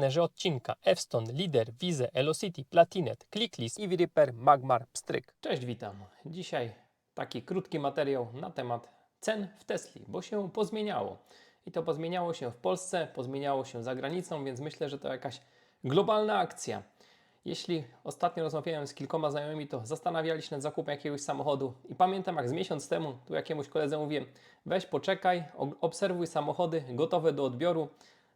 partnerzy odcinka F-Stone, Lider, Wize, Elocity, Platinet, Clicklist, EV Repair, Magmar, Pstryk. Cześć, witam. Dzisiaj taki krótki materiał na temat cen w Tesli, bo się pozmieniało. I to pozmieniało się w Polsce, pozmieniało się za granicą, więc myślę, że to jakaś globalna akcja. Jeśli ostatnio rozmawiałem z kilkoma znajomymi, to zastanawiali się nad zakupem jakiegoś samochodu i pamiętam jak z miesiąc temu tu jakiemuś koledze mówiłem, weź poczekaj, ob- obserwuj samochody gotowe do odbioru,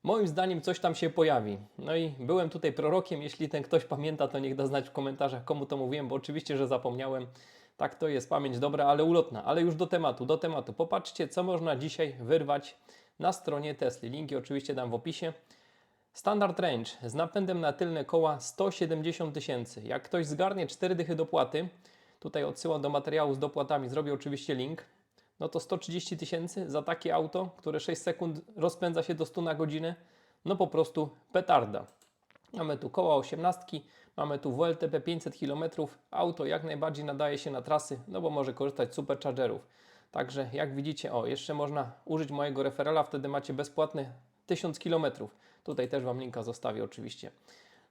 moim zdaniem coś tam się pojawi. No i byłem tutaj prorokiem, jeśli ten ktoś pamięta, to niech da znać w komentarzach, komu to mówiłem, bo oczywiście, że zapomniałem. Tak to jest, pamięć dobra, ale ulotna. Ale już do tematu, do tematu. Popatrzcie, co można dzisiaj wyrwać na stronie Tesla. Linki oczywiście dam w opisie. Standard range z napędem na tylne koła 170 tysięcy. Jak ktoś zgarnie 4 dychy dopłaty, tutaj odsyłam do materiału z dopłatami, zrobię oczywiście link, no to 130 tysięcy za takie auto, które 6 sekund rozpędza się do 100 na godzinę, no po prostu petarda. Mamy tu koła 18, mamy tu WLTP 500 km. Auto jak najbardziej nadaje się na trasy, no bo może korzystać z superchargerów. Także jak widzicie, o, jeszcze można użyć mojego referala, wtedy macie bezpłatny 1000 km. Tutaj też Wam linka zostawię oczywiście.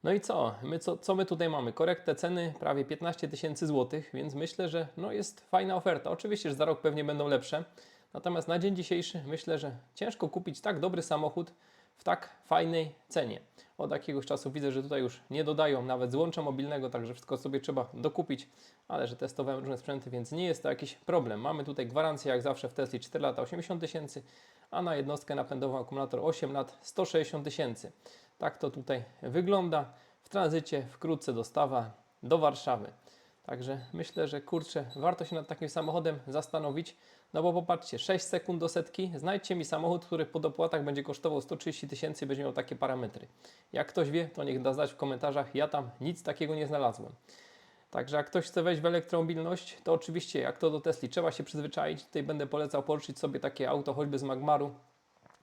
No i co? My co, co my tutaj mamy? Korektę ceny prawie 15 tysięcy złotych, więc myślę, że no jest fajna oferta. Oczywiście, że za rok pewnie będą lepsze. Natomiast na dzień dzisiejszy myślę, że ciężko kupić tak dobry samochód w tak fajnej cenie. Od jakiegoś czasu widzę, że tutaj już nie dodają nawet złącza mobilnego, także wszystko sobie trzeba dokupić, ale że testowałem różne sprzęty, więc nie jest to jakiś problem. Mamy tutaj gwarancję jak zawsze w Tesli 4 lata 80 tysięcy, a na jednostkę napędową akumulator 8 lat 160 tysięcy. Tak to tutaj wygląda. W tranzycie wkrótce dostawa do Warszawy. Także myślę, że kurczę, warto się nad takim samochodem zastanowić. No bo popatrzcie, 6 sekund do setki, znajdźcie mi samochód, który po dopłatach będzie kosztował 130 tysięcy i będzie miał takie parametry. Jak ktoś wie, to niech da znać w komentarzach, ja tam nic takiego nie znalazłem. Także jak ktoś chce wejść w elektromobilność, to oczywiście jak to do Tesli trzeba się przyzwyczaić. Tutaj będę polecał pożyczyć sobie takie auto choćby z Magmaru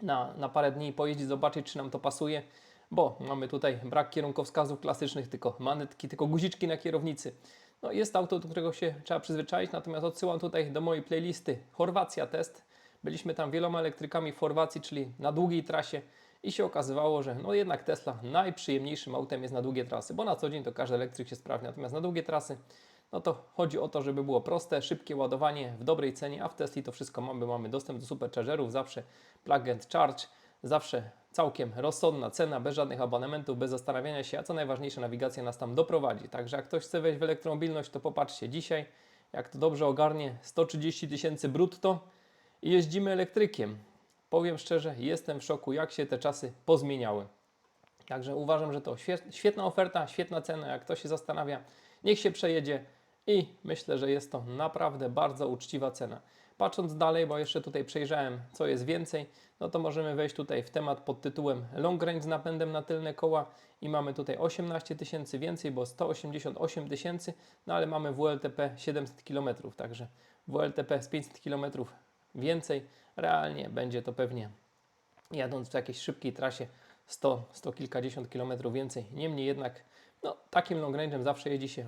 na, na parę dni, pojeździć, zobaczyć czy nam to pasuje, bo mamy tutaj brak kierunkowskazów klasycznych, tylko manetki, tylko guziczki na kierownicy. No jest auto, do którego się trzeba przyzwyczaić, natomiast odsyłam tutaj do mojej playlisty Chorwacja test. Byliśmy tam wieloma elektrykami w Chorwacji, czyli na długiej trasie i się okazywało, że no jednak Tesla najprzyjemniejszym autem jest na długie trasy, bo na co dzień to każdy elektryk się sprawdzi, natomiast na długie trasy no to chodzi o to, żeby było proste, szybkie ładowanie w dobrej cenie, a w Tesli to wszystko mamy. Mamy dostęp do superchargerów, zawsze plug and charge, zawsze całkiem rozsądna cena, bez żadnych abonementów, bez zastanawiania się, a co najważniejsze, nawigacja nas tam doprowadzi. Także jak ktoś chce wejść w elektromobilność, to popatrzcie dzisiaj, jak to dobrze ogarnie, 130 tysięcy brutto i jeździmy elektrykiem. Powiem szczerze, jestem w szoku, jak się te czasy pozmieniały. Także uważam, że to świe- świetna oferta, świetna cena. Jak ktoś się zastanawia, niech się przejedzie i myślę, że jest to naprawdę bardzo uczciwa cena. Patrząc dalej, bo jeszcze tutaj przejrzałem, co jest więcej, no to możemy wejść tutaj w temat pod tytułem Long Range z napędem na tylne koła i mamy tutaj 18 tysięcy więcej, bo 188 tysięcy, no ale mamy WLTP 700 km, także WLTP z 500 km więcej. Realnie będzie to pewnie jadąc w jakiejś szybkiej trasie 100, 100 kilkadziesiąt kilometrów więcej. Niemniej jednak no, takim long range'em zawsze jeździ się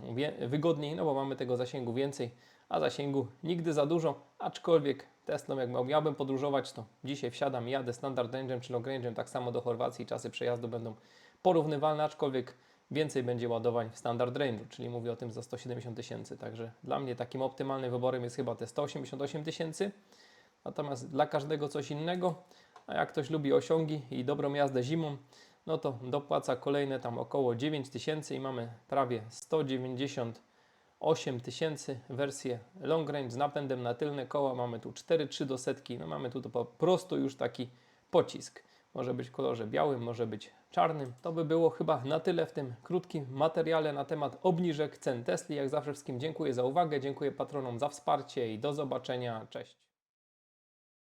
wygodniej, no bo mamy tego zasięgu więcej, a zasięgu nigdy za dużo, aczkolwiek Teslą jak miał- miałbym podróżować, to dzisiaj wsiadam, jadę standard range'em czy long range'em tak samo do Chorwacji, czasy przejazdu będą porównywalne, aczkolwiek więcej będzie ładowań w standard range'u, czyli mówię o tym za 170 tysięcy, także dla mnie takim optymalnym wyborem jest chyba te 188 tysięcy, natomiast dla każdego coś innego, a jak ktoś lubi osiągi i dobrą jazdę zimą, no to dopłaca kolejne tam około 9 tysięcy i mamy prawie 198 tysięcy wersję long range z napędem na tylne koła. Mamy tu 4,3 do setki, no mamy tu to po prostu już taki pocisk. Może być w kolorze białym, może być czarnym. To by było chyba na tyle w tym krótkim materiale na temat obniżek cen Tesli. Jak zawsze wszystkim dziękuję za uwagę, dziękuję patronom za wsparcie i do zobaczenia. Cześć.